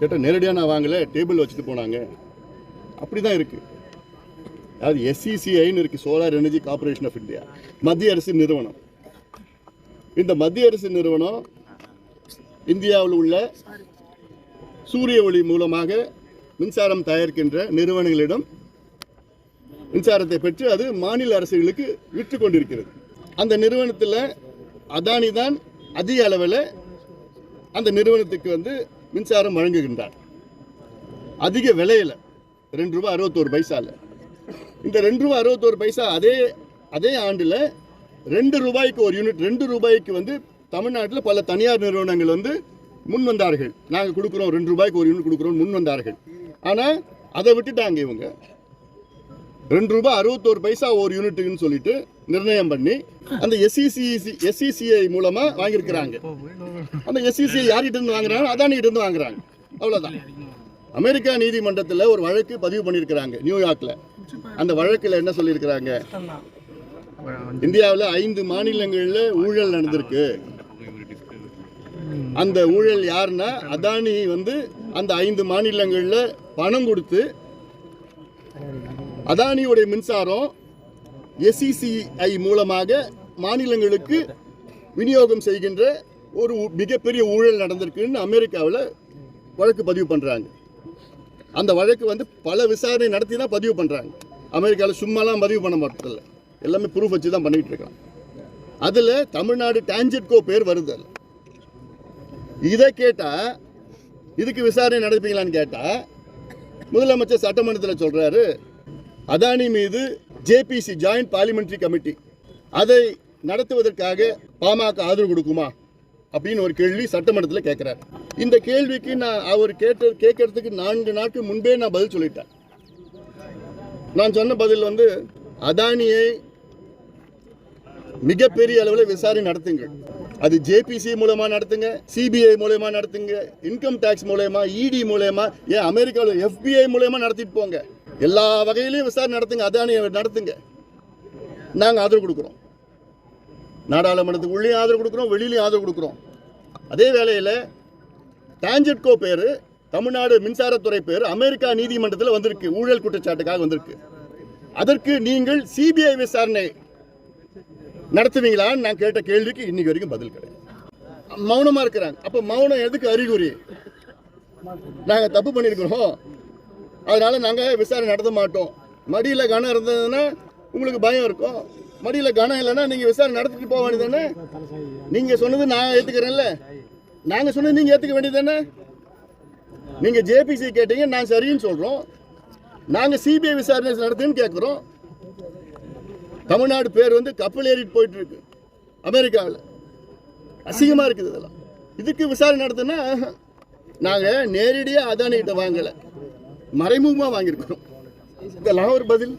கேட்டால் நேரடியாக நான் வாங்கலை டேபிள் வச்சுட்டு போனாங்க. அப்படி தான் இருக்குது அது எஸ்இசிஐன்னு இருக்குது solar energy corporation of India மத்திய அரசு நிறுவனம். இந்த மத்திய அரசு நிறுவனம் இந்தியாவில் உள்ள சூரிய ஒளி மூலமாக மின்சாரம் தயாரிக்கின்ற நிறுவனங்களிடம் மின்சாரத்தை பெற்று அது மாநில அரசுகளுக்கு விற்று கொண்டிருக்கிறது. அந்த நிறுவனத்தில் அதானி தான் அதிக அளவில் அந்த நிறுவனத்துக்கு வந்து மின்சாரம் வழங்குகின்றார். அதிக விலையில் ரெண்டு ரூபா அறுபத்தோரு பைசாவில் இந்த ரெண்டு ரூபா அறுபத்தோரு பைசா அதே அதே ஆண்டில் ரெண்டு ரூபாய்க்கு ஒரு யூனிட் ரெண்டு ரூபாய்க்கு வந்து தமிழ்நாட்டில் பல தனியார் நிறுவனங்கள் வந்து முன் வந்தார்கள். நாங்கள் கொடுக்குறோம் ரெண்டு ரூபாய்க்கு ஒரு யூனிட் கொடுக்குறோம் முன் வந்தார்கள். ஆனால் அதை விட்டுட்டாங்க இவங்க. ரெண்டு ரூபாய் அறுபத்தோரு பைசா ஒரு யூனிட்டுன்னு சொல்லிட்டு நிர்ணயம் பண்ணி அந்த எஸ்இசிசி எஸ்இசிஐ எஸ்சிசிஐ மூலமா வாங்கியிருக்கிறாங்க. அந்த எஸ்இசிஐ யார்கிட்ட இருந்து வாங்குறாங்க? அதானிகிட்ட இருந்து வாங்குறாங்க. அவ்வளோதான் அமெரிக்கா நீதிமன்றத்தில் ஒரு வழக்கு பதிவு பண்ணியிருக்கிறாங்க நியூயார்க்கில் அந்த வழக்கில் என்ன சொல்லியிருக்கிறாங்க? இந்தியாவில் ஐந்து மாநிலங்களில் ஊழல் நடந்திருக்கு. அந்த ஊழல் யாருன்னா அதானி வந்து அந்த ஐந்து மாநிலங்களில் பணம் கொடுத்து அதானியுடைய மின்சாரம் எஸ்சிசிஐ மூலமாக மாநிலங்களுக்கு விநியோகம் செய்கின்ற ஒரு மிகப்பெரிய ஊழல் நடந்திருக்குன்னு அமெரிக்காவில் வழக்கு பதிவு பண்ணுறாங்க அந்த வழக்கு வந்து பல விசாரணை நடத்தி தான் பதிவு பண்ணுறாங்க அமெரிக்காவில் சும்மாலாம் பதிவு பண்ண மாட்டதில்ல. எல்லாமே ப்ரூஃப் வச்சு தான் பண்ணிகிட்டு இருக்காங்க. அதில் தமிழ்நாடு டான்ஜெட்கோ பேர் வருது இதை கேட்டால் இதுக்கு விசாரணை நடப்பீங்களான்னு கேட்டால் முதலமைச்சர் சட்டமன்றத்தில் சொல்கிறாரு அதானி மீது ஜேபிசி ஜாயிண்ட் பார்லிமெண்ட்ரி கமிட்டி அதை நடத்துவதற்காக பாமக ஆதரவு கொடுக்குமா அப்படின்னு ஒரு கேள்வி சட்டமன்றத்தில் கேட்குறாரு இந்த கேள்விக்கு நான் அவர் கேட்ட கேட்கறதுக்கு நான்கு நாட்கள் முன்பே நான் பதில் சொல்லிட்டேன். நான் சொன்ன பதில் வந்து அதானியை மிகப்பெரிய அளவில் விசாரணை நடத்துங்கள். அது ஜேபிசி மூலமா நடத்துங்க சிபிஐ மூலயமா நடத்துங்க இன்கம் டேக்ஸ் மூலயமா இடி மூலயமா ஏன் அமெரிக்காவில் எஃபிஐ மூலயமா நடத்திட்டு போங்க. எல்லா வகையிலையும் விசாரணை நடத்துங்க அதானியை நடத்துங்க. நாங்கள் ஆதரவு கொடுக்குறோம். நாடாளுமன்றத்துக்கு உள்ளேயும் ஆதரவு கொடுக்குறோம் வெளியிலையும் ஆதரவு கொடுக்குறோம். அதே வேளையில் டான்ஜெட்கோ பேர் தமிழ்நாடு மின்சாரத்துறை பேர் அமெரிக்கா நீதிமன்றத்தில் வந்திருக்கு ஊழல் குற்றச்சாட்டுக்காக வந்திருக்கு. அதற்கு நீங்கள் சிபிஐ விசாரணை நடத்துவீங்களான்னு நான் கேட்ட கேள்விக்கு இன்னைக்கு வரைக்கும் பதில் கிடையாது. மௌனமாக இருக்கிறாங்க. அப்போ மௌனம் எதுக்கு அறிகுறி? நாங்கள் தப்பு பண்ணியிருக்கிறோம் அதனால் நாங்கள் விசாரணை நடத்த மாட்டோம். மடியில் கனம் இருந்ததுன்னா உங்களுக்கு பயம் இருக்கும். மடியில் கனம் இல்லைன்னா நீங்கள் விசாரணை நடத்திட்டு போக வேண்டியதானே நீங்கள் சொன்னது நான் ஏற்றுக்கிறேன்ல நாங்கள் சொன்னது நீங்கள் ஏற்றுக்க வேண்டியது வேண்டியதானே நீங்கள் ஜேபிசி கேட்டீங்க நான் சரின்னு சொல்கிறோம் நாங்கள் சிபிஐ விசாரணை நடத்துன்னு கேட்குறோம் தமிழ்நாடு பேர் வந்து கப்பல் ஏறிட்டு போயிட்டு இருக்கு அமெரிக்காவில். அசிங்கமாக இருக்குது இதெல்லாம். இதுக்கு விசாரணை நடத்தினா நாங்கள் நேரடியாக அதானிகிட்ட வாங்கலை. மறைமுகமாக வாங்கியிருக்கிறோம். இதெல்லாம் ஒரு பதில்.